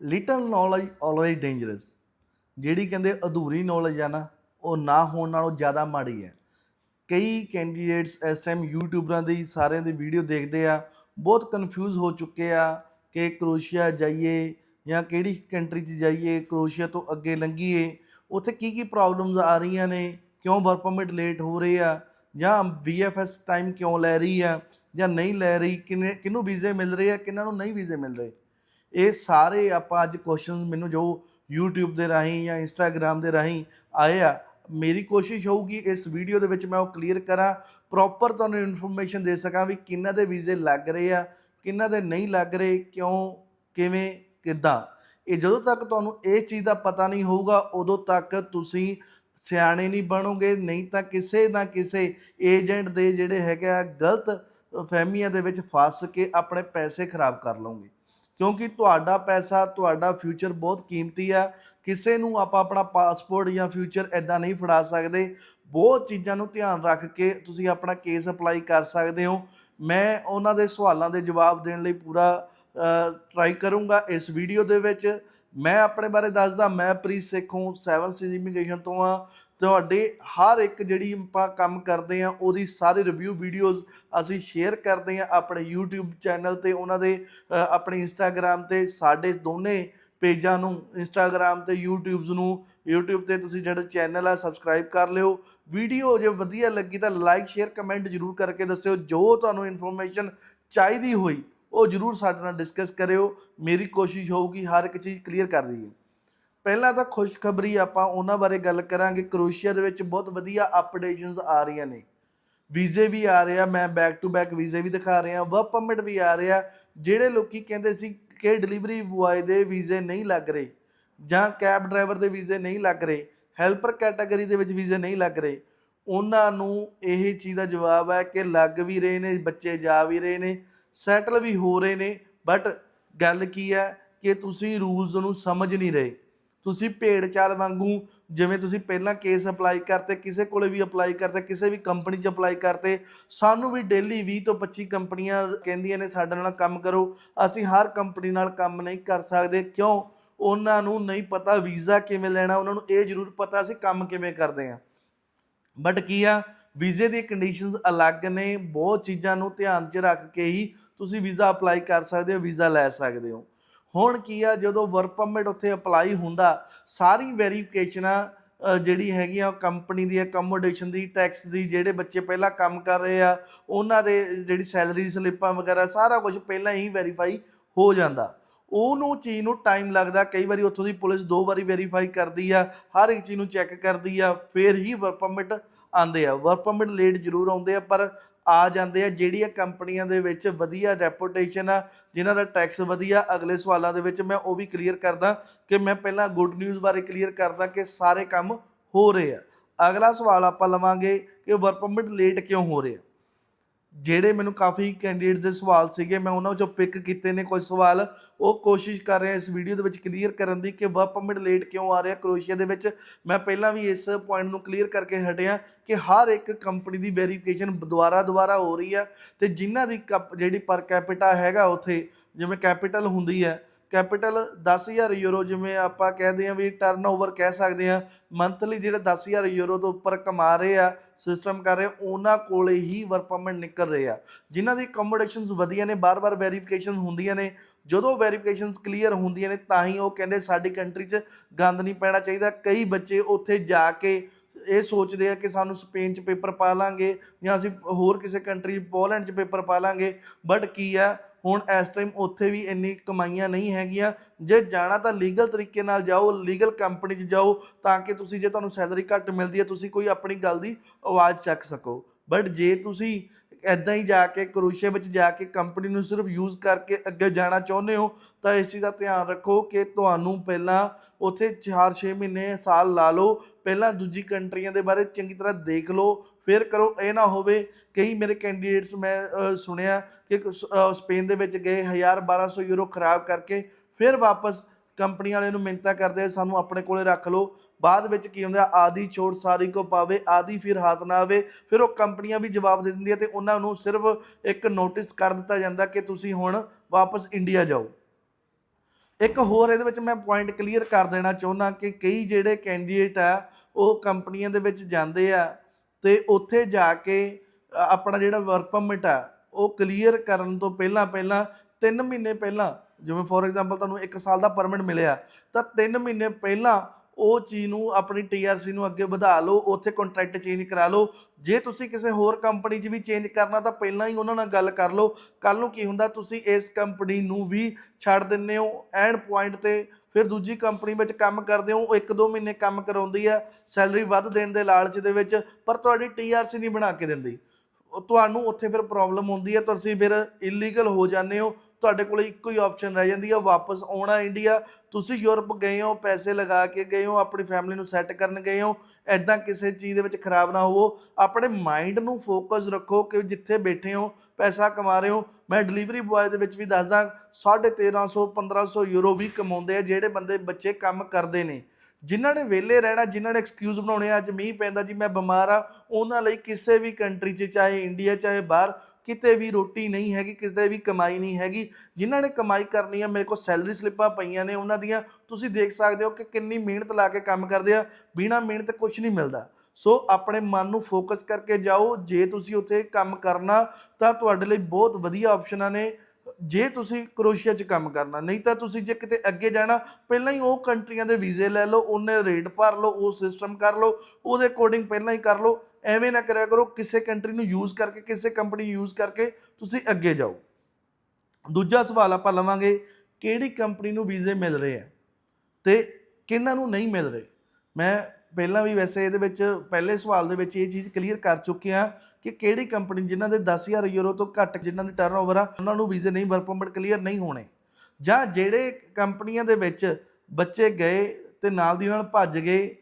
Little knowledge always dangerous ਜਿਹੜੀ ਕਹਿੰਦੇ ਅਧੂਰੀ ਨੌਲੇਜ ਆ ਨਾ, ਉਹ ਨਾ ਹੋਣ ਨਾਲੋਂ ਜ਼ਿਆਦਾ ਮਾੜੀ ਹੈ। ਕਈ ਕੈਂਡੀਡੇਟਸ ਇਸ ਟਾਈਮ ਯੂਟਿਊਬਰਾਂ ਦੀ ਸਾਰਿਆਂ ਦੀ ਵੀਡੀਓ ਦੇਖਦੇ ਆ, ਬਹੁਤ ਕਨਫਿਊਜ਼ ਹੋ ਚੁੱਕੇ ਆ ਕਿ ਕਰੋਸ਼ੀਆ ਜਾਈਏ ਜਾਂ ਕਿਹੜੀ ਕੰਟਰੀ 'ਚ ਜਾਈਏ, ਕਰੋਸ਼ੀਆ ਤੋਂ ਅੱਗੇ ਲੰਘੀਏ, ਉੱਥੇ ਕੀ ਕੀ ਪ੍ਰੋਬਲਮਸ ਆ ਰਹੀਆਂ ਨੇ, ਕਿਉਂ ਵਰਕ ਪਰਮਿਟ ਲੇਟ ਹੋ ਰਹੇ ਆ, ਜਾਂ VFS ਟਾਈਮ ਕਿਉਂ ਲੈ ਰਹੀ ਆ, ਜਾਂ ਨਹੀਂ ਲੈ ਰਹੀ, ਕਿਨੇ ਕਿਹਨੂੰ ਵੀਜ਼ੇ ਮਿਲ ਰਹੇ ਆ, ਕਿਹਨਾਂ ਨੂੰ ਨਹੀਂ ਵੀਜ਼ੇ ਮਿਲ ਰਹੇ। ਇਹ ਸਾਰੇ ਆਪਾਂ ਅੱਜ ਕੁਐਸਚਨਸ ਮੈਨੂੰ ਜੋ YouTube ਦੇ ਰਾਹੀਂ ਜਾਂ Instagram ਦੇ ਰਾਹੀਂ ਆਏ ਆ, ਮੇਰੀ ਕੋਸ਼ਿਸ਼ ਹੋਊਗੀ ਇਸ ਵੀਡੀਓ ਦੇ ਵਿੱਚ ਮੈਂ ਉਹ ਕਲੀਅਰ ਕਰਾਂ ਪ੍ਰੋਪਰ ਤੁਹਾਨੂੰ ਇਨਫੋਰਮੇਸ਼ਨ ਦੇ ਸਕਾਂ ਵੀ ਕਿੰਨਾਂ ਦੇ ਵੀਜ਼ੇ ਲੱਗ ਰਹੇ ਆ, ਕਿੰਨਾਂ ਦੇ ਨਹੀਂ ਲੱਗ ਰਹੇ, ਕਿਉਂ, ਕਿਵੇਂ, ਕਿੱਦਾਂ। ਇਹ ਜਦੋਂ ਤੱਕ ਤੁਹਾਨੂੰ ਇਹ ਚੀਜ਼ ਦਾ ਪਤਾ ਨਹੀਂ ਹੋਊਗਾ, ਉਦੋਂ ਤੱਕ ਤੁਸੀਂ ਸਿਆਣੇ ਨਹੀਂ ਬਣੋਗੇ, ਨਹੀਂ ਤਾਂ ਕਿਸੇ ਨਾ ਕਿਸੇ ਏਜੰਟ ਦੇ ਜਿਹੜੇ ਹੈਗੇ ਆ ਗਲਤ ਫਹਿਮੀਆਂ ਦੇ ਵਿੱਚ ਫਸ ਕੇ ਆਪਣੇ ਪੈਸੇ ਖਰਾਬ ਕਰ ਲਓਗੇ। ਕਿਉਂਕਿ ਤੁਹਾਡਾ ਪੈਸਾ, ਤੁਹਾਡਾ ਫਿਊਚਰ ਬਹੁਤ ਕੀਮਤੀ ਆ। ਕਿਸੇ ਨੂੰ ਆਪਾਂ ਆਪਣਾ ਪਾਸਪੋਰਟ ਜਾਂ ਫਿਊਚਰ ਐਦਾਂ ਨਹੀਂ ਫੜਾ ਸਕਦੇ। ਬਹੁਤ ਚੀਜ਼ਾਂ ਨੂੰ ਧਿਆਨ ਰੱਖ ਕੇ ਤੁਸੀਂ ਆਪਣਾ ਕੇਸ ਅਪਲਾਈ ਕਰ ਸਕਦੇ ਹੋ। ਮੈਂ ਉਹਨਾਂ ਦੇ ਸਵਾਲਾਂ ਦੇ ਜਵਾਬ ਦੇਣ ਲਈ ਪੂਰਾ ਟਰਾਈ ਕਰੂੰਗਾ ਇਸ ਵੀਡੀਓ ਦੇ ਵਿੱਚ। ਮੈਂ ਆਪਣੇ ਬਾਰੇ ਦੱਸਦਾ, ਮੈਂ ਪ੍ਰੀਤ ਸੇਖ ਹਾਂ 7 ਸੀ ਇਮੀਗ੍ਰੇਸ਼ਨ ਤੋਂ ਆ ਤੁਹਾਡੇ ਹਰ ਇੱਕ ਜਿਹੜੀ ਆਪਾਂ ਕੰਮ ਕਰਦੇ ਆ ਉਹਦੀ ਸਾਰੇ ਰਿਵਿਊ ਵੀਡੀਓਜ਼ ਅਸੀਂ ਸ਼ੇਅਰ ਕਰਦੇ ਆ ਆਪਣੇ YouTube ਚੈਨਲ ਤੇ, ਉਹਨਾਂ ਦੇ ਆਪਣੇ Instagram ਤੇ, ਸਾਡੇ ਦੋਨੇ ਪੇਜਾਂ ਨੂੰ, Instagram ਤੇ YouTube's ਨੂੰ, YouTube ਤੇ ਤੁਸੀਂ ਜਿਹੜਾ ਚੈਨਲ ਆ ਸਬਸਕ੍ਰਾਈਬ ਕਰ ਲਿਓ। ਵੀਡੀਓ ਜੇ ਵਧੀਆ ਲੱਗੀ ਤਾਂ ਲਾਈਕ ਸ਼ੇਅਰ ਕਮੈਂਟ ਜਰੂਰ ਕਰਕੇ ਦੱਸਿਓ। ਜੋ ਤੁਹਾਨੂੰ ਇਨਫੋਰਮੇਸ਼ਨ ਚਾਹੀਦੀ ਹੋਈ, ਉਹ ਜਰੂਰ ਸਾਡੇ ਨਾਲ ਡਿਸਕਸ ਕਰਿਓ। ਮੇਰੀ ਕੋਸ਼ਿਸ਼ ਹੋਊਗੀ ਹਰ ਇੱਕ ਚੀਜ਼ ਕਲੀਅਰ ਕਰ ਦਈਏ। ਪਹਿਲਾਂ ਤਾਂ ਖੁਸ਼ਖਬਰੀ ਆਪਾਂ ਉਹਨਾਂ ਬਾਰੇ ਗੱਲ ਕਰਾਂਗੇ। ਕਰੋਸ਼ੀਆ ਦੇ ਵਿੱਚ ਬਹੁਤ ਵਧੀਆ ਅਪਡੇਸ਼ਨਸ ਆ ਰਹੀਆਂ ਨੇ। ਵੀਜ਼ੇ ਵੀ ਆ ਰਹੇ ਆ, ਮੈਂ ਬੈਕ ਟੂ ਬੈਕ ਵੀਜ਼ੇ ਵੀ ਦਿਖਾ ਰਿਹਾ। ਵਰਕ ਪਰਮਿਟ ਵੀ ਆ ਰਿਹਾ। ਜਿਹੜੇ ਲੋਕੀ ਕਹਿੰਦੇ ਸੀ ਕਿ ਡਿਲੀਵਰੀ ਬੁਆਏ ਦੇ ਵੀਜ਼ੇ ਨਹੀਂ ਲੱਗ ਰਹੇ ਜਾਂ ਕੈਬ ਡਰਾਈਵਰ ਦੇ ਵੀਜ਼ੇ ਨਹੀਂ ਲੱਗ ਰਹੇ ਹੈਲਪਰ ਕੈਟਾਗਰੀ ਦੇ ਵਿੱਚ ਵੀਜ਼ੇ ਨਹੀਂ ਲੱਗ ਰਹੇ, ਉਹਨਾਂ ਨੂੰ ਇਹ ਚੀਜ਼ ਦਾ ਜਵਾਬ ਹੈ ਕਿ ਲੱਗ ਵੀ ਰਹੇ ਨੇ, ਬੱਚੇ ਜਾ ਵੀ ਰਹੇ ਨੇ ਸੈਟਲ ਵੀ ਹੋ ਰਹੇ ਨੇ ਬਟ ਗੱਲ ਕੀ ਹੈ ਕਿ ਤੁਸੀਂ ਰੂਲਸ ਨੂੰ ਸਮਝ ਨਹੀਂ ਰਹੇ। ਤੁਸੀਂ ਭੇਡ ਚਾਲ ਵਾਂਗੂ ਜਿਵੇਂ ਤੁਸੀਂ ਪਹਿਲਾਂ ਕੇਸ ਅਪਲਾਈ ਕਰਤੇ, ਕਿਸੇ ਕੋਲੇ ਵੀ ਅਪਲਾਈ ਕਰਤੇ, ਕਿਸੇ ਵੀ ਕੰਪਨੀ 'ਚ ਅਪਲਾਈ ਕਰਤੇ, ਸਾਨੂੰ ਵੀ ਡੇਲੀ 20 ਤੋਂ 25 ਕੰਪਨੀਆਂ ਕਹਿੰਦੀਆਂ ਨੇ ਸਾਡੇ ਨਾਲ ਕੰਮ ਕਰੋ। ਅਸੀਂ ਹਰ ਕੰਪਨੀ ਨਾਲ ਕੰਮ ਨਹੀਂ ਕਰ ਸਕਦੇ, ਕਿਉਂ? ਉਹਨਾਂ ਨੂੰ ਨਹੀਂ ਪਤਾ ਵੀਜ਼ਾ ਕਿਵੇਂ ਲੈਣਾ, ਉਹਨਾਂ ਨੂੰ ਇਹ ਜ਼ਰੂਰ ਪਤਾ ਅਸੀਂ ਕੰਮ ਕਿਵੇਂ ਕਰਦੇ ਆ ਬਟ ਕੀ ਆ? ਵੀਜ਼ੇ ਦੀ ਕੰਡੀਸ਼ਨਸ ਅਲੱਗ ਨੇ, ਬਹੁਤ ਚੀਜ਼ਾਂ ਨੂੰ ਧਿਆਨ 'ਚ ਰੱਖ ਕੇ ਹੀ ਤੁਸੀਂ ਵੀਜ਼ਾ ਅਪਲਾਈ ਕਰ ਸਕਦੇ ਹੋ, ਵੀਜ਼ਾ ਲੈ ਸਕਦੇ ਹੋ। ਹੁਣ ਕੀ ਆ ਜਦੋਂ ਵਰਕ ਪਰਮਿਟ ਉੱਥੇ ਅਪਲਾਈ ਹੁੰਦਾ ਸਾਰੀ ਵੈਰੀਫਿਕੇਸ਼ਨਾਂ ਅ, ਜਿਹੜੀ ਹੈਗੀਆਂ ਕੰਪਨੀ ਦੀ ਅਕਮੋਡੇਸ਼ਨ ਦੀ ਟੈਕਸ ਦੀ ਜਿਹੜੇ ਬੱਚੇ ਪਹਿਲਾਂ ਕੰਮ ਕਰ ਰਹੇ ਆ ਉਹਨਾਂ ਦੇ ਜਿਹੜੀ ਸੈਲਰੀ ਸਲਿੱਪਾਂ ਵਗੈਰਾ ਸਾਰਾ ਕੁਝ ਪਹਿਲਾਂ ਹੀ ਵੈਰੀਫਾਈ ਹੋ ਜਾਂਦਾ। ਉਹਨੂੰ ਚੀਜ਼ ਨੂੰ ਟਾਈਮ ਲੱਗਦਾ ਕਈ ਵਾਰੀ ਉੱਥੋਂ ਦੀ ਪੁਲਿਸ ਦੋ ਵਾਰੀ ਵੈਰੀਫਾਈ ਕਰਦੀ ਆ ਹਰ ਇੱਕ ਚੀਜ਼ ਨੂੰ ਚੈੱਕ ਕਰਦੀ ਆ ਫਿਰ ਹੀ ਵਰਕ ਪਰਮਿਟ ਆਉਂਦੇ ਆ। ਵਰਕ ਪਰਮਿਟ ਲੇਟ ਜ਼ਰੂਰ ਆਉਂਦੇ ਆ ਪਰ ਆ ਜਾਂਦੇ ਆ, ਜਿਹੜੀਆਂ ਕੰਪਨੀਆਂ ਦੇ ਵਿੱਚ ਵਧੀਆ ਰੈਪੂਟੇਸ਼ਨ ਆ, ਜਿਨ੍ਹਾਂ ਦਾ ਟੈਕਸ ਵਧੀਆ, ਅਗਲੇ ਸਵਾਲਾਂ ਦੇ ਵਿੱਚ ਮੈਂ ਉਹ ਵੀ ਕਲੀਅਰ ਕਰਦਾ ਕਿ ਮੈਂ ਪਹਿਲਾਂ ਗੁੱਡ ਨਿਊਜ਼ ਬਾਰੇ ਕਲੀਅਰ ਕਰਦਾ ਕਿ ਸਾਰੇ ਕੰਮ ਹੋ ਰਹੇ ਆ। ਅਗਲਾ ਸਵਾਲ ਆਪਾਂ ਲਵਾਂਗੇ ਕਿ ਵਰਕ ਪਰਮਿਟ ਲੇਟ ਕਿਉਂ ਹੋ ਰਹੇ? ਆ ਜਿਹੜੇ ਮੈਨੂੰ ਕਾਫੀ ਕੈਂਡੀਡੇਟਸ ਦੇ ਸਵਾਲ ਸੀਗੇ, ਮੈਂ ਉਹਨਾਂ ਵਿੱਚੋਂ ਪਿਕ ਕੀਤੇ ਨੇ ਕੁਝ ਸਵਾਲ। ਉਹ ਕੋਸ਼ਿਸ਼ ਕਰ ਰਿਹਾ ਇਸ ਵੀਡੀਓ ਦੇ ਵਿੱਚ ਕਲੀਅਰ ਕਰਨ ਦੀ ਕਿ ਵਰਕ ਪਰਮਿਟ ਲੇਟ ਕਿਉਂ ਆ ਰਿਹਾ ਕਰੋਸ਼ੀਆ ਦੇ ਵਿੱਚ। ਮੈਂ ਪਹਿਲਾਂ ਵੀ ਇਸ ਪੁਆਇੰਟ ਨੂੰ ਕਲੀਅਰ ਕਰਕੇ ਹਟਿਆ ਕਿ ਹਰ ਇੱਕ ਕੰਪਨੀ ਦੀ ਵੈਰੀਫਿਕੇਸ਼ਨ ਦੁਬਾਰਾ ਦੁਬਾਰਾ ਹੋ ਰਹੀ ਹੈ ਤੇ ਜਿਨ੍ਹਾਂ ਦੀ ਕਪ- ਜਿਹੜੀ ਪਰ ਕੈਪੀਟਾ ਹੈਗਾ ਉੱਥੇ, ਜਿਵੇਂ ਕੈਪੀਟਲ ਹੁੰਦੀ ਹੈ ਕੈਪੀਟਲ 10000 ਯੂਰੋ ਜਿਵੇਂ ਆਪਾਂ ਕਹਦੇ ਆ ਵੀ ਟਰਨਓਵਰ ਕਹਿ ਸਕਦੇ ਆ ਮੰਥਲੀ ਜਿਹੜਾ 10000 ਯੂਰੋ ਤੋਂ ਉੱਪਰ ਕਮਾ ਰਹੇ ਆ ਸਿਸਟਮ ਕਰ ਰਹੇ, ਉਹਨਾਂ ਕੋਲੇ ਹੀ ਵਰਕ ਪਰਮਿਟ ਨਿਕਲ ਰਹੇ ਆ। ਜਿਨ੍ਹਾਂ ਦੀ ਅਕਮੋਡੇਸ਼ਨਸ ਵਧੀਆ ਨੇ, ਬਾਰ-ਬਾਰ ਵੈਰੀਫਿਕੇਸ਼ਨ ਹੁੰਦੀਆਂ ਨੇ, ਜਦੋਂ ਵੈਰੀਫਿਕੇਸ਼ਨਸ ਕਲੀਅਰ ਹੁੰਦੀਆਂ ਨੇ, ਤਾਂ ਹੀ ਉਹ ਕਹਿੰਦੇ ਸਾਡੀ ਕੰਟਰੀ 'ਚ ਗੰਦ ਨਹੀਂ ਪੈਣਾ ਚਾਹੀਦਾ। ਕਈ ਬੱਚੇ ਉੱਥੇ ਜਾ ਕੇ ਇਹ ਸੋਚਦੇ ਆ ਕਿ ਸਾਨੂੰ ਸਪੇਨ 'ਚ ਪੇਪਰ ਪਾ ਲਾਂਗੇ ਜਾਂ ਅਸੀਂ ਹੋਰ ਕਿਸੇ ਕੰਟਰੀ ਪੋਲੈਂਡ 'ਚ ਪੇਪਰ ਪਾ ਲਾਂਗੇ। ਬਟ ਕੀ ਆ ਹੁਣ ਇਸ ਟਾਈਮ ਉੱਥੇ ਵੀ ਇੰਨੀ ਕਮਾਈਆਂ ਨਹੀਂ ਹੈਗੀਆਂ। ਜੇ ਜਾਣਾ ਤਾਂ ਲੀਗਲ ਤਰੀਕੇ ਨਾਲ ਜਾਓ ਲੀਗਲ ਕੰਪਨੀ 'ਚ ਜਾਓ, ਤਾਂ ਕਿ ਤੁਸੀਂ ਜੇ ਤੁਹਾਨੂੰ ਸੈਲਰੀ ਘੱਟ ਮਿਲਦੀ ਹੈ, ਤੁਸੀਂ ਕੋਈ ਆਪਣੀ ਗੱਲ ਦੀ ਆਵਾਜ਼ ਚੱਕ ਸਕੋ। ਬਟ ਜੇ ਤੁਸੀਂ ਐਦਾਂ ਹੀ ਜਾ ਕੇ ਕਰੋਸ਼ੀਆ ਵਿੱਚ ਜਾ ਕੇ ਕੰਪਨੀ ਨੂੰ ਸਿਰਫ ਯੂਜ਼ ਕਰਕੇ ਅੱਗੇ ਜਾਣਾ ਚਾਹੁੰਦੇ ਹੋ, ਤਾਂ ਇਸ ਚੀਜ਼ ਦਾ ਧਿਆਨ ਰੱਖੋ ਕਿ ਤੁਹਾਨੂੰ ਪਹਿਲਾਂ ਉੱਥੇ 4-6 ਮਹੀਨੇ ਸਾਲ ਲਾ ਲਓ। ਪਹਿਲਾਂ ਦੂਜੀ ਕੰਟਰੀਆਂ ਦੇ ਬਾਰੇ ਚੰਗੀ ਤਰ੍ਹਾਂ ਦੇਖ ਲਓ। ਫਿਰ ਕਰੋ ਇਹ ਨਾ ਹੋਵੇ ਕਈ ਮੇਰੇ ਕੈਂਡੀਡੇਟਸ ਮੈਂ ਸੁਣਿਆ ਕਿ ਸਪੇਨ ਦੇ ਵਿੱਚ ਗਏ 1000 1200 ਯੂਰੋ ਖਰਾਬ ਕਰਕੇ ਫਿਰ ਵਾਪਸ ਕੰਪਨੀ ਵਾਲਿਆਂ ਨੂੰ ਮਿੰਤਾ ਕਰਦੇ ਆ, ਸਾਨੂੰ ਆਪਣੇ ਕੋਲੇ ਰੱਖ ਲਓ। ਬਾਅਦ ਵਿੱਚ ਕੀ ਹੁੰਦਾ ਆਦੀ ਚੋੜ ਸਾਰੀ ਕੋ ਪਾਵੇ ਆਦੀ ਫਿਰ ਹੱਥ ਨਾ ਆਵੇ ਫਿਰ ਉਹ ਕੰਪਨੀਆਂ ਵੀ ਜਵਾਬ ਦੇ ਦਿੰਦੀਆਂ ਤੇ ਉਹਨਾਂ ਨੂੰ ਸਿਰਫ ਇੱਕ ਨੋਟਿਸ ਕਰ ਦਿੱਤਾ ਜਾਂਦਾ ਕਿ ਤੁਸੀਂ ਹੁਣ ਵਾਪਸ ਇੰਡੀਆ ਜਾਓ। ਇੱਕ ਹੋਰ ਇਹਦੇ ਵਿੱਚ ਮੈਂ ਪੁਆਇੰਟ ਕਲੀਅਰ ਕਰ ਦੇਣਾ ਚਾਹੁੰਦਾ ਕਿ ਕਈ ਜਿਹੜੇ ਕੈਂਡੀਡੇਟ ਆ ਉਹ ਕੰਪਨੀਆਂ ਦੇ ਵਿੱਚ ਜਾਂਦੇ ਆ ਤੇ ਉੱਥੇ ਜਾ ਕੇ ਆਪਣਾ ਜਿਹੜਾ ਵਰਕ ਪਰਮਿਟ ਆ, ਉਹ ਕਲੀਅਰ ਕਰਨ ਤੋਂ ਪਹਿਲਾਂ ਪਹਿਲਾਂ 3 ਮਹੀਨੇ ਪਹਿਲਾਂ, ਜਿਵੇਂ ਫੋਰ ਐਗਜ਼ਾਮਪਲ ਤੁਹਾਨੂੰ 1 ਸਾਲ ਦਾ ਪਰਮਿਟ ਮਿਲਿਆ, ਤਾਂ 3 ਮਹੀਨੇ ਪਹਿਲਾਂ ਉਹ ਚੀਜ਼ ਨੂੰ ਆਪਣੀ ਟੀਆਰਸੀ ਨੂੰ ਅੱਗੇ ਵਧਾ ਲਓ, ਉੱਥੇ ਕੰਟਰੈਕਟ ਚੇਂਜ ਕਰਾ ਲਓ। ਜੇ ਤੁਸੀਂ ਕਿਸੇ ਹੋਰ ਕੰਪਨੀ 'ਚ ਵੀ ਚੇਂਜ ਕਰਨਾ, ਤਾਂ ਪਹਿਲਾਂ ਹੀ ਉਹਨਾਂ ਨਾਲ ਗੱਲ ਕਰ ਲਓ। ਕੱਲ ਨੂੰ ਕੀ ਹੁੰਦਾ, ਤੁਸੀਂ ਇਸ ਕੰਪਨੀ ਨੂੰ ਵੀ ਛੱਡ ਦਿੰਦੇ ਹੋ ਐਂਡ ਪੁਆਇੰਟ ਤੇ ਫਿਰ ਦੂਜੀ ਕੰਪਨੀ ਵਿੱਚ ਕੰਮ ਕਰਦੇ ਹੋ, ਉਹ 1-2 ਮਹੀਨੇ ਕੰਮ ਕਰਾਉਂਦੀ ਆ ਸੈਲਰੀ ਵੱਧ ਦੇਣ ਦੇ ਲਾਲਚ ਦੇ ਵਿੱਚ, ਪਰ ਤੁਹਾਡੀ ਟੀਆਰਸੀ ਨਹੀਂ ਬਣਾ ਕੇ ਦਿੰਦੀ। ਉਹ ਤੁਹਾਨੂੰ ਉੱਥੇ ਫਿਰ ਪ੍ਰੋਬਲਮ ਹੁੰਦੀ ਹੈ, ਤੁਸੀਂ ਫਿਰ ਇਲੀਗਲ ਹੋ ਜਾਂਦੇ ਹੋ, ਤੁਹਾਡੇ ਕੋਲ ਇੱਕੋ ਹੀ ਆਪਸ਼ਨ ਰਹਿ ਜਾਂਦੀ ਹੈ, ਵਾਪਸ ਆਉਣਾ ਇੰਡੀਆ ਤੁਸੀਂ ਯੂਰਪ ਗਏ ਹੋ, ਪੈਸੇ ਲਗਾ ਕੇ ਗਏ ਹੋ, ਆਪਣੀ ਫੈਮਿਲੀ ਨੂੰ ਸੈੱਟ ਕਰਨ ਗਏ ਹੋ ਐਦਾਂ ਕਿਸੇ ਚੀਜ਼ ਦੇ ਵਿੱਚ ਖਰਾਬ ਨਾ ਹੋਵੋ, ਆਪਣੇ ਮਾਈਂਡ ਨੂੰ ਫੋਕਸ ਰੱਖੋ ਕਿ ਜਿੱਥੇ ਬੈਠੇ ਹੋ, ਪੈਸਾ ਕਮਾ ਰਹੇ ਹੋ ਮੈਂ ਡਿਲੀਵਰੀ ਬੁਆਏ ਦੇ ਵਿੱਚ ਵੀ ਦੱਸਦਾ 1350 1500 ਯੂਰੋ ਵੀ ਕਮਾਉਂਦੇ ਆ ਜਿਹੜੇ ਬੰਦੇ ਬੱਚੇ ਕੰਮ ਕਰਦੇ ਨੇ। ਜਿਨ੍ਹਾਂ ਨੇ ਵਿਹਲੇ ਰਹਿਣਾ ਜਿਨ੍ਹਾਂ ਨੇ ਐਕਸਕਿਊਜ਼ ਬਣਾਉਣੇ ਆ, ਅੱਜ ਮੀਂਹ ਪੈਂਦਾ ਜੀ ਮੈਂ ਬਿਮਾਰ ਆ ਉਹਨਾਂ ਲਈ ਕਿਸੇ ਵੀ ਕੰਟਰੀ 'ਚ ਚਾਹੇ ਇੰਡੀਆ ਚਾਹੇ ਬਾਹਰ ਕਿਤੇ ਵੀ ਰੋਟੀ ਨਹੀਂ ਹੈਗੀ ਕਿਤੇ ਵੀ ਕਮਾਈ ਨਹੀਂ ਹੈਗੀ। ਜਿਨ੍ਹਾਂ ਨੇ ਕਮਾਈ ਕਰਨੀ ਆ ਮੇਰੇ ਕੋਲ ਸੈਲਰੀ ਸਲਿੱਪਾਂ ਪਈਆਂ ਨੇ ਉਹਨਾਂ ਦੀਆਂ। ਤੁਸੀਂ ਦੇਖ ਸਕਦੇ ਹੋ ਕਿ ਕਿੰਨੀ ਮਿਹਨਤ ਲਾ ਕੇ ਕੰਮ ਕਰਦੇ ਆ ਬਿਨਾਂ ਮਿਹਨਤ ਕੁਝ ਨਹੀਂ ਮਿਲਦਾ। ਸੋ ਆਪਣੇ ਮਨ ਨੂੰ ਫੋਕਸ ਕਰਕੇ ਜਾਓ। ਜੇ ਤੁਸੀਂ ਉੱਥੇ ਕੰਮ ਕਰਨਾ, ਤਾਂ ਤੁਹਾਡੇ ਲਈ ਬਹੁਤ ਵਧੀਆ ਆਪਸ਼ਨਾਂ ਨੇ। ਜੇ ਤੁਸੀਂ ਕਰੋਸ਼ੀਆ 'ਚ ਕੰਮ ਕਰਨਾ, ਨਹੀਂ ਤਾਂ ਤੁਸੀਂ ਜੇ ਕਿਤੇ ਅੱਗੇ ਜਾਣਾ, ਪਹਿਲਾਂ ਹੀ ਉਹ ਕੰਟਰੀਆਂ ਦੇ ਵੀਜ਼ੇ ਲੈ ਲਓ, ਉਹਨੇ ਰੇਟ ਭਰ ਲਓ, ਉਹ ਸਿਸਟਮ ਕਰ ਲਓ, ਉਹਦੇ ਅਕੋਰਡਿੰਗ ਪਹਿਲਾਂ ਹੀ ਕਰ ਲਓ। ਐਵੇਂ ਨਾ ਕਰਿਆ ਕਰੋ, ਕਿਸੇ ਕੰਟਰੀ ਨੂੰ ਯੂਜ਼ ਕਰਕੇ, ਕਿਸੇ ਕੰਪਨੀ ਨੂੰ ਯੂਜ਼ ਕਰਕੇ ਤੁਸੀਂ ਅੱਗੇ ਜਾਓ। ਦੂਜਾ ਸਵਾਲ ਆਪਾਂ ਲਵਾਂਗੇ, ਕਿਹੜੀ ਕੰਪਨੀ ਨੂੰ ਵੀਜ਼ੇ ਮਿਲ ਰਹੇ ਆ? ਤੇ ਕਿਹਨਾਂ ਨੂੰ ਨਹੀਂ ਮਿਲ ਰਹੇ? ਮੈਂ ਪਹਿਲਾਂ ਵੀ ਵੈਸੇ ਇਹਦੇ ਵਿੱਚ, ਪਹਿਲੇ ਸਵਾਲ ਦੇ ਵਿੱਚ ਇਹ ਚੀਜ਼ ਕਲੀਅਰ ਕਰ ਚੁੱਕੇ ਆ ਕਿ ਕਿਹੜੀ ਕੰਪਨੀ ਜਿਨ੍ਹਾਂ ਦੇ 10000 ਯੂਰੋ ਤੋਂ ਘੱਟ ਜਿਨ੍ਹਾਂ ਦੀ ਟਰਨਓਵਰ ਆ, ਉਹਨਾਂ ਨੂੰ ਵੀਜ਼ੇ ਨਹੀਂ ਵਰਕ ਪਰਮਿਟ ਕਲੀਅਰ ਨਹੀਂ ਹੋਣੇ। ਜਾਂ ਜਿਹੜੇ ਕੰਪਨੀਆਂ ਦੇ ਵਿੱਚ ਬੱਚੇ ਗਏ ਤੇ ਨਾਲ ਦੀ ਨਾਲ ਭੱਜ ਗਏ,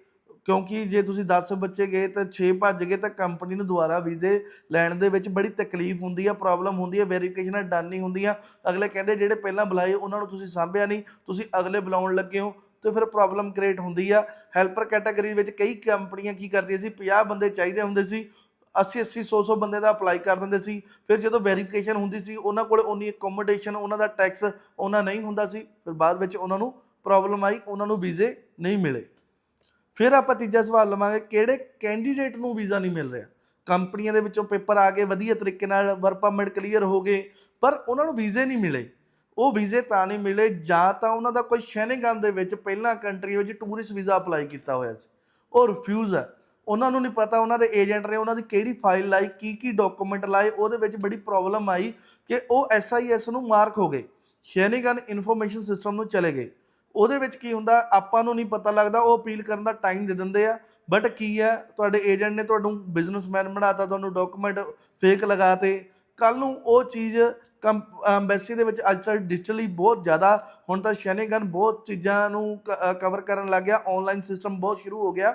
ਕਿਉਂਕਿ ਜੇ ਤੁਸੀਂ 10 ਬੱਚੇ ਗਏ ਤਾਂ 6 ਭੱਜ ਗਏ ਤਾਂ ਕੰਪਨੀ ਨੂੰ ਦੁਬਾਰਾ ਵੀਜ਼ੇ ਲੈਣ ਦੇ ਵਿੱਚ ਬੜੀ ਤਕਲੀਫ ਹੁੰਦੀ ਆ ਪ੍ਰੋਬਲਮ ਹੁੰਦੀ ਆ ਵੈਰੀਫਿਕੇਸ਼ਨਾਂ ਡਨ ਨਹੀਂ ਹੁੰਦੀਆਂ ਅਗਲੇ ਕਹਿੰਦੇ ਜਿਹੜੇ ਪਹਿਲਾਂ ਬੁਲਾਏ, ਉਹਨਾਂ ਨੂੰ ਤੁਸੀਂ ਸਾਂਭਿਆ ਨਹੀਂ, ਤੁਸੀਂ ਅਗਲੇ ਬੁਲਾਉਣ ਲੱਗੇ ਹੋ ਤੇ ਫਿਰ ਪ੍ਰੋਬਲਮ ਕ੍ਰੀਏਟ ਹੁੰਦੀ ਆ। ਹੈਲਪਰ ਕੈਟਾਗਰੀ ਵਿੱਚ ਕਈ ਕੰਪਨੀਆਂ ਕੀ ਕਰਦੀਆਂ ਸੀ 50 ਬੰਦੇ ਚਾਹੀਦੇ ਹੁੰਦੇ ਸੀ 80 80 100 100 ਬੰਦੇ ਦਾ ਅਪਲਾਈ ਕਰ ਦਿੰਦੇ ਸੀ। ਫਿਰ ਜਦੋਂ ਵੈਰੀਫਿਕੇਸ਼ਨ ਹੁੰਦੀ ਸੀ, ਉਹਨਾਂ ਕੋਲ ਉਨੀ ਅਕੋਮੋਡੇਸ਼ਨ ਉਹਨਾਂ ਦਾ ਟੈਕਸ ਉਹਨਾਂ ਨਹੀਂ ਹੁੰਦਾ ਸੀ। ਫਿਰ ਬਾਅਦ ਵਿੱਚ ਉਹਨਾਂ ਨੂੰ ਪ੍ਰੋਬਲਮ ਆਈ, ਉਹਨਾਂ ਨੂੰ ਵੀਜ਼ੇ ਨਹੀਂ ਮਿਲੇ। ਫਿਰ ਆਪਾਂ ਤੀਜਾ ਸਵਾਲ ਲਵਾਂਗੇ, ਕਿਹੜੇ ਕੈਂਡੀਡੇਟ ਨੂੰ ਵੀਜ਼ਾ ਨਹੀਂ ਮਿਲ ਰਿਹਾ? ਕੰਪਨੀਆਂ ਦੇ ਵਿੱਚੋਂ ਪੇਪਰ ਆ ਗਏ, ਵਧੀਆ ਤਰੀਕੇ ਨਾਲ ਵਰਕ ਪਰਮਿਟ ਕਲੀਅਰ ਹੋ ਗਏ, ਪਰ ਉਹਨਾਂ ਨੂੰ ਵੀਜ਼ੇ ਨਹੀਂ ਮਿਲੇ। ਉਹ ਵੀਜ਼ੇ ਤਾਂ ਨਹੀਂ ਮਿਲੇ, ਜਾਂ ਤਾਂ ਉਹਨਾਂ ਦਾ ਕੋਈ ਸ਼ੈਨੇਗਨ ਦੇ ਵਿੱਚ ਪਹਿਲਾਂ ਕੰਟਰੀ ਵਿੱਚ ਟੂਰਿਸਟ ਵੀਜ਼ਾ ਅਪਲਾਈ ਕੀਤਾ ਹੋਇਆ ਸੀ। ਉਹ ਰਿਫਿਊਜ਼ ਹੈ ਉਹਨਾਂ ਨੂੰ ਨਹੀਂ ਪਤਾ ਉਹਨਾਂ ਦੇ ਏਜੰਟ ਨੇ ਉਹਨਾਂ ਦੀ ਕਿਹੜੀ ਫਾਈਲ ਲਾਈ ਕੀ ਕੀ ਡਾਕੂਮੈਂਟ ਲਾਏ, ਉਹਦੇ ਵਿੱਚ ਬੜੀ ਪ੍ਰੋਬਲਮ ਆਈ ਕਿ ਉਹ ਐਸਆਈਐਸ ਨੂੰ ਮਾਰਕ ਹੋ ਗਏ। ਸ਼ੈਨੇਗਨ ਇਨਫੋਰਮੇਸ਼ਨ ਸਿਸਟਮ ਨੂੰ ਚਲੇ ਗਏ। ਉਹਦੇ ਵਿੱਚ ਕੀ ਹੁੰਦਾ, ਆਪਾਂ ਨੂੰ ਨਹੀਂ ਪਤਾ ਲੱਗਦਾ, ਉਹ ਅਪੀਲ ਕਰਨ ਦਾ ਟਾਈਮ ਦੇ ਦਿੰਦੇ ਆ। ਬਟ ਕੀ ਹੈ ਤੁਹਾਡੇ ਏਜੰਟ ਨੇ ਤੁਹਾਨੂੰ ਬਿਜ਼ਨਸਮੈਨ ਬਣਾਤਾ, ਤੁਹਾਨੂੰ ਡਾਕੂਮੈਂਟ ਫੇਕ ਲਗਾਤੇ। ਕੱਲ ਨੂੰ ਉਹ ਚੀਜ਼ ਐਮਬੈਸੀ ਦੇ ਵਿੱਚ ਅੱਜ ਤੱਕ ਡਿਜੀਟਲੀ ਬਹੁਤ ਜ਼ਿਆਦਾ, ਹੁਣ ਤਾਂ ਸ਼ੈਨੇਗਨ ਬਹੁਤ ਚੀਜ਼ਾਂ ਨੂੰ ਕਵਰ ਕਰਨ ਲੱਗ ਗਿਆ ਆਨਲਾਈਨ ਸਿਸਟਮ ਬਹੁਤ ਸ਼ੁਰੂ ਹੋ ਗਿਆ।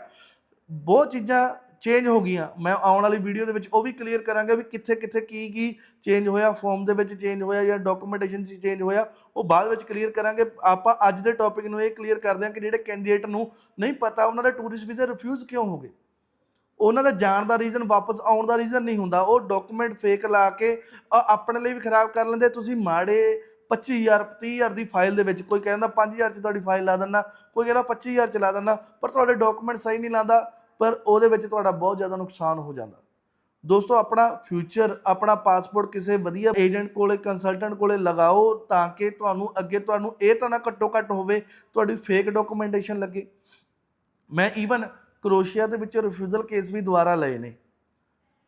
ਬਹੁਤ ਚੀਜ਼ਾਂ ਚੇਂਜ ਹੋ ਗਈਆਂ। ਮੈਂ ਆਉਣ ਵਾਲੀ ਵੀਡੀਓ ਦੇ ਵਿੱਚ ਉਹ ਵੀ ਕਲੀਅਰ ਕਰਾਂਗਾ ਵੀ ਕਿੱਥੇ ਕਿੱਥੇ ਕੀ ਕੀ ਚੇਂਜ ਹੋਇਆ ਫਾਰਮ ਦੇ ਵਿੱਚ ਚੇਂਜ ਹੋਇਆ ਜਾਂ ਡਾਕੂਮੈਂਟੇਸ਼ਨ 'ਚ ਚੇਂਜ ਹੋਇਆ, ਉਹ ਬਾਅਦ ਵਿੱਚ ਕਲੀਅਰ ਕਰਾਂਗੇ। ਆਪਾਂ ਅੱਜ ਦੇ ਟੌਪਿਕ ਨੂੰ ਇਹ ਕਲੀਅਰ ਕਰਦੇ ਹਾਂ ਕਿ ਜਿਹੜੇ ਕੈਂਡੀਡੇਟ ਨੂੰ ਨਹੀਂ ਪਤਾ, ਉਹਨਾਂ ਦੇ ਟੂਰਿਸਟ ਵੀਜ਼ਾ ਰਿਫਿਊਜ਼ ਕਿਉਂ ਹੋ ਗਏ? ਉਹਨਾਂ ਦਾ ਜਾਣ ਦਾ ਰੀਜ਼ਨ ਵਾਪਸ ਆਉਣ ਦਾ ਰੀਜ਼ਨ ਨਹੀਂ ਹੁੰਦਾ। ਉਹ ਡਾਕੂਮੈਂਟ ਫੇਕ ਲਾ ਕੇ ਆਪਣੇ ਲਈ ਵੀ ਖਰਾਬ ਕਰ ਲੈਂਦੇ। ਤੁਸੀਂ ਮਾੜੇ 25000 30000 ਦੀ ਫਾਈਲ ਦੇ ਵਿੱਚ ਕੋਈ ਕਹਿੰਦਾ 5000 ਚ ਤੁਹਾਡੀ ਫਾਈਲ ਲਾ ਦਿੰਦਾ, ਕੋਈ ਕਹਿੰਦਾ 25000 ਚ ਲਾ ਦਿੰਦਾ, ਪਰ ਤੁਹਾਡੇ ਡਾਕੂਮੈਂਟ ਸਹੀ ਨਹੀਂ ਲਾਉਂਦਾ, ਪਰ ਉਹਦੇ ਵਿੱਚ ਤੁਹਾਡਾ ਬਹੁਤ ਜ਼ਿਆਦਾ ਨੁਕਸਾਨ ਹੋ ਜਾਂਦਾ। ਦੋਸਤੋ, ਆਪਣਾ ਫਿਊਚਰ ਆਪਣਾ ਪਾਸਪੋਰਟ ਕਿਸੇ ਵਧੀਆ ਏਜੰਟ ਕੋਲੇ ਕੰਸਲਟੈਂਟ ਕੋਲੇ ਲਗਾਓ ਤਾਂ ਕਿ ਤੁਹਾਨੂੰ ਅੱਗੇ ਤੁਹਾਨੂੰ ਇਹ ਤਾਂ ਨਾ ਘੱਟੋ ਘੱਟ ਹੋਵੇ, ਤੁਹਾਡੀ ਫੇਕ ਡਾਕੂਮੈਂਟੇਸ਼ਨ ਲੱਗੇ। ਮੈਂ ਈਵਨ ਕਰੋਸ਼ੀਆ ਦੇ ਵਿੱਚੋਂ ਰਿਫਿਊਜ਼ਲ ਕੇਸ ਵੀ ਦੁਬਾਰਾ ਲਏ ਨੇ।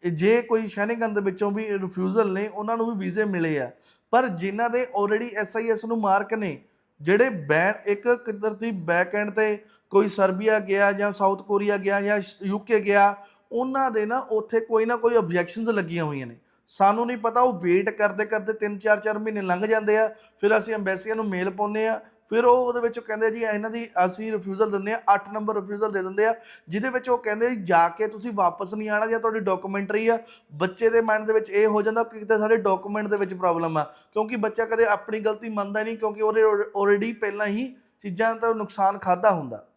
ਜੇ ਕੋਈ ਸ਼ੈਨੇਗਨ ਦੇ ਵਿੱਚੋਂ ਵੀ ਰਿਫਿਊਜ਼ਲ ਨੇ, ਉਹਨਾਂ ਨੂੰ ਵੀ ਵੀਜ਼ੇ ਮਿਲੇ ਆ। ਪਰ ਜਿਨ੍ਹਾਂ ਦੇ ਆਲਰੇਡੀ ਐਸਆਈਐਸ ਨੂੰ ਮਾਰਕ ਨੇ, ਜਿਹੜੇ ਬੈਨ, ਇੱਕ ਕਿੱਧਰ ਦੀ ਬੈਕ ਐਂਡ ਤੇ ਕੋਈ ਸਰਬੀਆ ਗਿਆ ਜਾਂ ਸਾਊਥ ਕੋਰੀਆ ਗਿਆ ਜਾਂ ਯੂਕੇ ਗਿਆ, ਉਹਨਾਂ ਦੇ ਨਾ ਉੱਥੇ ਕੋਈ ਨਾ ਕੋਈ ਆਬਜੈਕਸ਼ਨਸ ਲੱਗੀਆਂ ਹੋਈਆਂ ਨੇ। ਸਾਨੂੰ ਨਹੀਂ ਪਤਾ, ਉਹ ਵੇਟ ਕਰਦੇ ਕਰਦੇ 3-4-4 ਮਹੀਨੇ ਲੰਘ ਜਾਂਦੇ ਆ, ਫਿਰ ਅਸੀਂ ਐਮਬੈਸੀਆਂ ਨੂੰ ਮੇਲ ਪਾਉਂਦੇ ਆ ਫਿਰ ਉਹ ਉਹਦੇ ਵਿੱਚ ਕਹਿੰਦੇ ਜੀ ਇਹਨਾਂ ਦੀ ਅਸੀਂ ਰਿਫਿਊਜ਼ਲ ਦਿੰਦੇ ਆ 8 ਨੰਬਰ ਰਿਫਿਊਜ਼ਲ ਦੇ ਦਿੰਦੇ ਆ, ਜਿਹਦੇ ਵਿੱਚ ਉਹ ਕਹਿੰਦੇ ਜੀ ਜਾ ਕੇ ਤੁਸੀਂ ਵਾਪਸ ਨਹੀਂ ਆਣਾ ਜਾਂ ਤੁਹਾਡੀ ਡਾਕੂਮੈਂਟਰੀ ਆ, ਬੱਚੇ ਦੇ ਮਾਈਂਡ ਦੇ ਵਿੱਚ ਇਹ ਹੋ ਜਾਂਦਾ ਕਿ ਕਿਤੇ ਸਾਡੇ ਡਾਕੂਮੈਂਟ ਦੇ ਵਿੱਚ ਪ੍ਰੋਬਲਮ ਆ, ਕਿਉਂਕਿ ਬੱਚਾ ਕਦੇ ਆਪਣੀ ਗਲਤੀ ਮੰਨਦਾ ਨਹੀਂ, ਕਿਉਂਕਿ ਉਹਦੇ ਆਲਰੇਡੀ ਪਹਿਲਾਂ ਹੀ ਚੀਜ਼ਾਂ ਦਾ ਨੁਕਸਾਨ ਖਾਦਾ ਹੁੰਦਾ।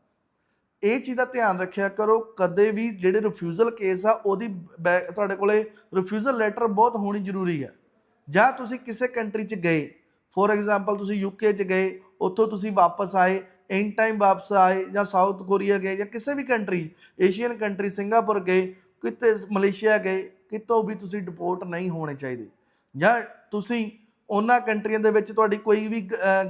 ਇਹ ਚੀਜ਼ ਦਾ ਧਿਆਨ ਰੱਖਿਆ ਕਰੋ, ਕਦੇ ਵੀ ਜਿਹੜੇ ਰਿਫਿਊਜ਼ਲ ਕੇਸ ਆ, ਉਹਦੀ ਬੈ- ਤੁਹਾਡੇ ਕੋਲੇ ਰਿਫਿਊਜ਼ਲ ਲੈਟਰ ਬਹੁਤ ਹੋਣੀ ਜ਼ਰੂਰੀ ਹੈ ਜਾਂ ਤੁਸੀਂ ਕਿਸੇ ਕੰਟਰੀ 'ਚ ਗਏ ਫੋਰ ਐਗਜ਼ਾਮਪਲ ਤੁਸੀਂ ਯੂਕੇ 'ਚ ਗਏ, ਉੱਥੋਂ ਤੁਸੀਂ ਵਾਪਸ ਆਏ ਇਨ ਟਾਈਮ ਵਾਪਸ ਆਏ, ਜਾਂ ਸਾਊਥ ਕੋਰੀਆ ਗਏ, ਜਾਂ ਕਿਸੇ ਵੀ ਕੰਟਰੀ ਏਸ਼ੀਅਨ ਕੰਟਰੀ ਸਿੰਗਾਪੁਰ ਗਏ, ਕਿਤੇ ਮਲੇਸ਼ੀਆ ਗਏ, ਕਿਤੋਂ ਵੀ ਤੁਸੀਂ ਡਿਪੋਰਟ ਨਹੀਂ ਹੋਣੇ ਚਾਹੀਦੇ। ਜਾਂ ਤੁਸੀਂ ਉਹਨਾਂ ਕੰਟਰੀਆਂ ਦੇ ਵਿੱਚ ਤੁਹਾਡੀ ਕੋਈ ਵੀ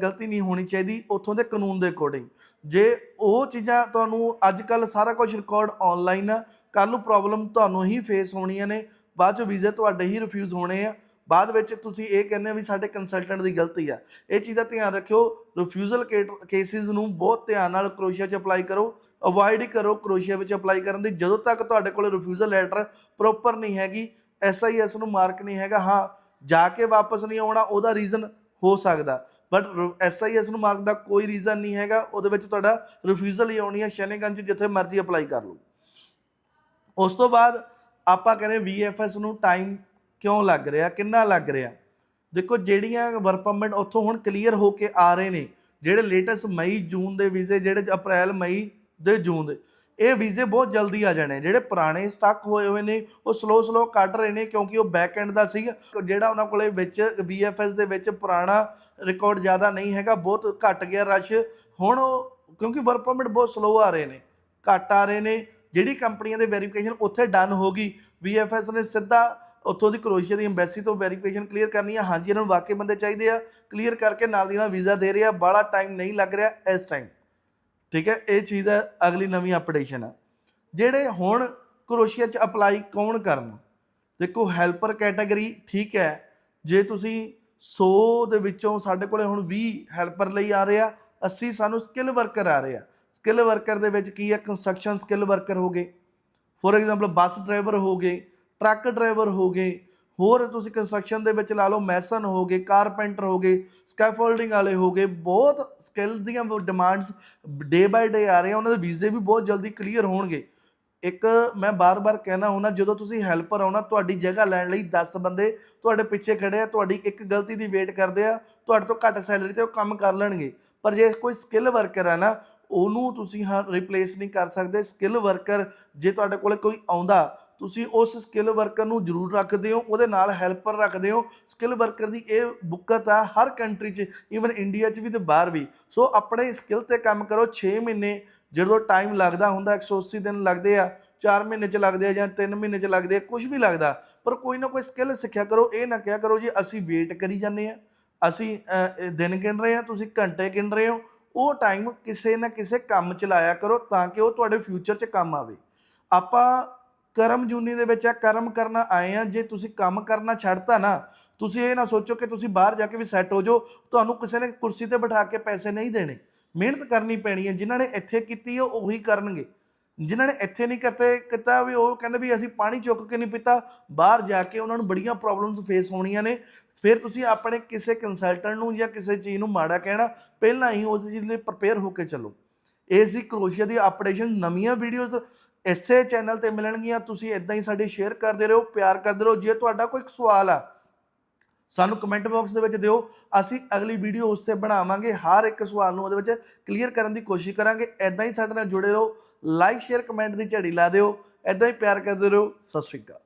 ਗਲਤੀ ਨਹੀਂ ਹੋਣੀ ਚਾਹੀਦੀ, ਉੱਥੋਂ ਦੇ ਕਾਨੂੰਨ ਦੇ ਅਕੋਰਡਿੰਗ ਜੇ ਉਹ ਚੀਜ਼ਾਂ ਤੁਹਾਨੂੰ ਅੱਜ ਕੱਲ ਸਾਰਾ ਕੁਝ ਰਿਕਾਰਡ ਆਨਲਾਈਨ ਆ ਕੱਲ ਨੂੰ ਪ੍ਰੋਬਲਮ ਤੁਹਾਨੂੰ ਹੀ ਫੇਸ ਹੋਣੀਆਂ ਨੇ, ਬਾਅਦ ਚ ਵੀਜ਼ੇ ਤੁਹਾਡੇ ਹੀ ਰਿਫਿਊਜ਼ ਹੋਣੇ ਆ। ਬਾਅਦ ਵਿੱਚ ਤੁਸੀਂ ਇਹ ਕਹਿੰਦੇ ਆ ਵੀ ਸਾਡੇ ਕੰਸਲਟੈਂਟ ਦੀ ਗਲਤੀ ਆ। ਇਹ ਚੀਜ਼ ਦਾ ਧਿਆਨ ਰੱਖਿਓ ਰਿਫਿਊਜ਼ਲ ਕੇਸਿਸ ਨੂੰ ਬਹੁਤ ਧਿਆਨ ਨਾਲ ਕਰੋਸ਼ੀਆ 'ਚ ਅਪਲਾਈ ਕਰੋ ਅਵੋਇਡ ਹੀ ਕਰੋ ਕਰੋਸ਼ੀਆ ਵਿੱਚ ਅਪਲਾਈ ਕਰਨ ਦੀ। ਜਦੋਂ ਤੱਕ ਤੁਹਾਡੇ ਕੋਲ ਰਿਫਿਊਜ਼ਲ ਲੈਟਰ ਪ੍ਰੋਪਰ ਨਹੀਂ ਹੈਗੀ ਐਸਆਈਐਸ ਨੂੰ ਮਾਰਕ ਨਹੀਂ ਹੈਗਾ, ਹਾਂ, ਜਾ ਕੇ ਵਾਪਸ ਨਹੀਂ ਆਉਣਾ, ਉਹਦਾ ਰੀਜ਼ਨ ਹੋ ਸਕਦਾ। ਬਟ ਐਸਆਈਐਸ ਨੂੰ ਮਾਰਕ ਦਾ ਕੋਈ ਰੀਜ਼ਨ ਨਹੀਂ ਹੈਗਾ, ਉਹਦੇ ਵਿੱਚ ਤੁਹਾਡਾ ਰਿਫਿਊਜ਼ਲ ਹੀ ਆਉਣੀ ਹੈ ਸ਼ਨੇਗੰਜ ਜਿੱਥੇ ਮਰਜ਼ੀ ਅਪਲਾਈ ਕਰ ਲਓ। ਉਸ ਤੋਂ ਬਾਅਦ ਆਪਾਂ ਕਹਿੰਦੇ ਵੀਐਫਐਸ ਨੂੰ ਟਾਈਮ ਕਿਉਂ ਲੱਗ ਰਿਹਾ, ਕਿੰਨਾ ਲੱਗ ਰਿਹਾ? ਦੇਖੋ ਜਿਹੜੀਆਂ ਵਰਕ ਪਰਮਿਟ ਉੱਥੋਂ ਹੁਣ ਕਲੀਅਰ ਹੋ ਕੇ ਆ ਰਹੇ ਨੇ, ਜਿਹੜੇ ਲੇਟੈਸਟ ਮਈ, ਜੂਨ ਦੇ ਵੀਜ਼ੇ, ਜਿਹੜੇ ਅਪ੍ਰੈਲ, ਮਈ ਦੇ ਜੂਨ ਦੇ, ਇਹ ਵੀਜ਼ੇ ਬਹੁਤ ਜਲਦੀ ਆ ਜਾਣੇ ਜਿਹੜੇ ਪੁਰਾਣੇ ਸਟਕ ਹੋਏ ਹੋਏ ਨੇ, ਉਹ ਸਲੋ ਸਲੋ ਕੱਢ ਰਹੇ ਨੇ ਕਿਉਂਕਿ ਉਹ ਬੈਕ ਐਂਡ ਦਾ ਸੀ। ਜਿਹੜਾ ਉਹਨਾਂ ਕੋਲੇ ਵਿੱਚ ਵੀਐਫਐਸ ਦੇ ਵਿੱਚ ਪੁਰਾਣਾ ਰਿਕਾਰਡ ਜ਼ਿਆਦਾ ਨਹੀਂ ਹੈਗਾ, ਬਹੁਤ ਘਟ ਗਿਆ ਰਸ਼ ਹੁਣ ਉਹ, ਕਿਉਂਕਿ ਵਰਕ ਪਰਮਿਟ ਬਹੁਤ ਸਲੋ ਆ ਰਹੇ ਨੇ, ਘੱਟ ਆ ਰਹੇ ਨੇ। ਜਿਹੜੀ ਕੰਪਨੀਆਂ ਦੇ ਵੈਰੀਫਿਕੇਸ਼ਨ ਉੱਥੇ ਡਨ ਹੋ ਗਈ ਵੀਐਫਐਸ ਨੇ ਸਿੱਧਾ ਉੱਥੋਂ ਦੀ ਕਰੋਸ਼ੀਆ ਦੀ ਐਮਬੈਸੀ ਤੋਂ ਵੈਰੀਫਿਕੇਸ਼ਨ ਕਲੀਅਰ ਕਰਨੀ ਆ। ਹਾਂਜੀ, ਇਹਨਾਂ ਨੂੰ ਵਾਕਈ ਬੰਦੇ ਚਾਹੀਦੇ ਆ। ਕਲੀਅਰ ਕਰਕੇ ਨਾਲ ਦੀ ਨਾਲ ਵੀਜ਼ਾ ਦੇ ਰਿਹਾ ਬੜਾ ਟਾਈਮ ਨਹੀਂ ਲੱਗ ਰਿਹਾ ਇਸ ਟਾਈਮ ਠੀਕ ਹੈ, ਇਹ ਚੀਜ਼ ਦਾ ਅਗਲੀ ਨਵੀਂ ਅਪਡੇਸ਼ਨ ਆ। ਜਿਹੜੇ ਹੁਣ ਕਰੋਸ਼ੀਆ 'ਚ ਅਪਲਾਈ ਕੌਣ ਕਰਨ? ਦੇਖੋ ਹੈਲਪਰ ਕੈਟਾਗਰੀ ਠੀਕ ਹੈ। ਜੇ ਤੁਸੀਂ 100 ਦੇ ਵਿੱਚੋਂ ਸਾਡੇ ਕੋਲੇ ਹੁਣ 20 ਹੈਲਪਰ ਲਈ ਆ ਰਹੇ ਆ 80 ਸਾਨੂੰ ਸਕਿੱਲ ਵਰਕਰ ਆ ਰਹੇ ਆ। ਸਕਿੱਲ ਵਰਕਰ ਦੇ ਵਿੱਚ ਕੀ ਹੈ ਕੰਸਟਰਕਸ਼ਨ ਸਕਿੱਲ ਵਰਕਰ ਹੋ ਗਏ। ਫੋਰ ਐਗਜ਼ਾਮਪਲ ਬੱਸ ਡਰਾਈਵਰ ਹੋ ਗਏ। ਟਰੱਕ ਡਰਾਈਵਰ ਹੋ ਗਏ, ਹੋਰ ਤੁਸੀਂ ਕੰਸਟਰਕਸ਼ਨ ਦੇ ਵਿੱਚ ਲਾ ਲਓ, ਮੈਸਨ ਹੋ ਗਏ ਕਾਰਪੈਂਟਰ ਹੋ ਗਏ ਸਕੈਫੋਲਡਿੰਗ ਵਾਲੇ ਹੋ ਗਏ, ਬਹੁਤ ਸਕਿੱਲ ਦੀਆਂ ਡਿਮਾਂਡਸ ਡੇ ਬਾਈ ਡੇ ਆ ਰਹੇ ਆ ਉਹਨਾਂ ਦੇ ਵੀਜ਼ੇ ਵੀ ਬਹੁਤ ਜਲਦੀ ਕਲੀਅਰ ਹੋਣਗੇ। ਇੱਕ ਮੈਂ ਬਾਰ-ਬਾਰ ਕਹਿਣਾ ਹੁੰਦਾ, ਜਦੋਂ ਤੁਸੀਂ ਹੈਲਪਰ ਆਉਣਾ ਤੁਹਾਡੀ ਜਗ੍ਹਾ ਲੈਣ ਲਈ 10 ਬੰਦੇ ਤੁਹਾਡੇ ਪਿੱਛੇ ਖੜੇ ਆ, ਤੁਹਾਡੀ ਇੱਕ ਗਲਤੀ ਦੀ ਵੇਟ ਕਰਦੇ ਆ, ਤੁਹਾਡੇ ਤੋਂ ਘੱਟ ਸੈਲਰੀ ਤੇ ਉਹ ਕੰਮ ਕਰ ਲੈਣਗੇ। ਪਰ ਜੇ ਕੋਈ ਸਕਿੱਲ ਵਰਕਰ ਹੈ ਨਾ, ਉਹਨੂੰ ਤੁਸੀਂ ਹਾਂ ਰਿਪਲੇਸ ਨਹੀਂ ਕਰ ਸਕਦੇ ਸਕਿੱਲ ਵਰਕਰ ਜੇ ਤੁਹਾਡੇ ਕੋਲ ਕੋਈ ਆਉਂਦਾ ਤੁਸੀਂ ਉਸ ਸਕਿੱਲ ਵਰਕਰ ਨੂੰ ਜ਼ਰੂਰ ਰੱਖਦੇ ਹੋ, ਉਹਦੇ ਨਾਲ ਹੈਲਪਰ ਰੱਖਦੇ ਹੋ। ਸਕਿੱਲ ਵਰਕਰ ਦੀ ਇਹ ਬੁੱਕਤ ਆ ਹਰ ਕੰਟਰੀ 'ਚ ਈਵਨ ਇੰਡੀਆ 'ਚ ਵੀ ਤੇ ਬਾਹਰ ਵੀ। ਸੋ ਆਪਣੇ ਸਕਿੱਲ ਤੇ ਕੰਮ ਕਰੋ 6 ਮਹੀਨੇ ਜਦੋਂ ਟਾਈਮ ਲੱਗਦਾ ਹੁੰਦਾ 180 ਦਿਨ ਲੱਗਦੇ ਆ 4 ਮਹੀਨੇ 'ਚ ਲੱਗਦੇ ਆ ਜਾਂ 3 ਮਹੀਨੇ 'ਚ ਲੱਗਦੇ ਆ ਕੁਝ ਵੀ ਲੱਗਦਾ, ਪਰ ਕੋਈ ਨਾ ਕੋਈ ਸਕਿੱਲ ਸਿੱਖਿਆ ਕਰੋ, ਇਹ ਨਾ ਕਿਹਾ ਕਰੋ ਜੀ ਅਸੀਂ ਵੇਟ ਕਰੀ ਜਾਂਦੇ ਆ। ਅਸੀਂ ਦਿਨ ਗਿਣ ਰਹੇ ਆ, ਤੁਸੀਂ ਘੰਟੇ ਗਿਣ ਰਹੇ ਹੋ। ਉਹ ਟਾਈਮ ਕਿਸੇ ਨਾ ਕਿਸੇ ਕੰਮ ਚ ਲਾਇਆ ਕਰੋ ਤਾਂ ਕਿ ਉਹ ਤੁਹਾਡੇ ਫਿਊਚਰ 'ਚ ਕੰਮ ਆਵੇ। ਆਪਾਂ ਕਰਮ ਜੂਨੀ ਦੇ ਵਿੱਚ ਆ, ਕਰਮ ਕਰਨਾ ਆਏ ਆ, ਜੇ ਤੁਸੀਂ ਕੰਮ ਕਰਨਾ ਛੱਡਤਾ ਨਾ, ਤੁਸੀਂ ਇਹ ਨਾ ਸੋਚੋ ਕਿ ਤੁਸੀਂ ਬਾਹਰ ਜਾ ਕੇ ਵੀ ਸੈੱਟ ਹੋ ਜਾਓ, ਤੁਹਾਨੂੰ ਕਿਸੇ ਨੇ ਕੁਰਸੀ ਤੇ ਬਿਠਾ ਕੇ ਪੈਸੇ ਨਹੀਂ ਦੇਣੇ। ਮਿਹਨਤ ਕਰਨੀ ਪੈਣੀ ਹੈ, ਜਿਨ੍ਹਾਂ ਨੇ ਇੱਥੇ ਕੀਤੀ ਹੈ, ਉਹ ਉਹੀ ਕਰਨਗੇ। ਜਿਨ੍ਹਾਂ ਨੇ ਇੱਥੇ ਨਹੀਂ ਕਰਤੇ, ਕੀਤਾ ਵੀ, ਉਹ ਕਹਿੰਦੇ ਵੀ ਅਸੀਂ ਪਾਣੀ ਚੁੱਕ ਕੇ ਨਹੀਂ ਪੀਤਾ, ਬਾਹਰ ਜਾ ਕੇ ਉਹਨਾਂ ਨੂੰ ਬੜੀਆਂ ਪ੍ਰੋਬਲਮਸ ਫੇਸ ਹੋਣੀਆਂ ਨੇ। ਫਿਰ ਤੁਸੀਂ ਆਪਣੇ ਕਿਸੇ ਕੰਸਲਟੈਂਟ ਨੂੰ ਜਾਂ ਕਿਸੇ ਚੀਜ਼ ਨੂੰ ਮਾੜਾ ਕਹਿਣਾ, ਪਹਿਲਾਂ ਹੀ ਉਸ ਚੀਜ਼ ਲਈ ਪ੍ਰਪੇਅਰ ਹੋ ਕੇ ਚੱਲੋ। ਇਹ ਸੀ ਕਰੋਸ਼ੀਆ ਦੀ ਆਪਰੇਸ਼ਨ ਨਵੀਆਂ ਵੀਡੀਓਜ਼ ਇਸੇ ਚੈਨਲ ਤੇ ਮਿਲਣਗੀਆਂ, ਤੁਸੀਂ ਇਦਾਂ ਹੀ ਸਾਡੇ ਸ਼ੇਅਰ ਕਰਦੇ ਰਹੋ, ਪਿਆਰ ਕਰਦੇ ਰਹੋ। ਜੇ ਤੁਹਾਡਾ ਕੋਈ ਸਵਾਲ ਆ, ਸਾਨੂੰ ਕਮੈਂਟ ਬਾਕਸ ਦੇ ਵਿੱਚ ਦਿਓ। ਅਸੀਂ ਅਗਲੀ ਵੀਡੀਓ ਉਸ ਤੇ ਬਣਾਵਾਂਗੇ, ਹਰ ਇੱਕ ਸਵਾਲ ਨੂੰ ਉਹਦੇ ਵਿੱਚ ਕਲੀਅਰ ਕਰਨ ਦੀ ਕੋਸ਼ਿਸ਼ ਕਰਾਂਗੇ। ਇਦਾਂ ਹੀ ਸਾਡੇ ਨਾਲ ਜੁੜੇ ਰਹੋ। ਲਾਈਕ ਸ਼ੇਅਰ ਕਮੈਂਟ ਦੀ ਝੜੀ ਲਾ ਦਿਓ। ਇਦਾਂ ਹੀ ਪਿਆਰ ਕਰਦੇ ਰਹੋ। ਸਤਿ ਸ਼੍ਰੀ ਅਕਾਲ।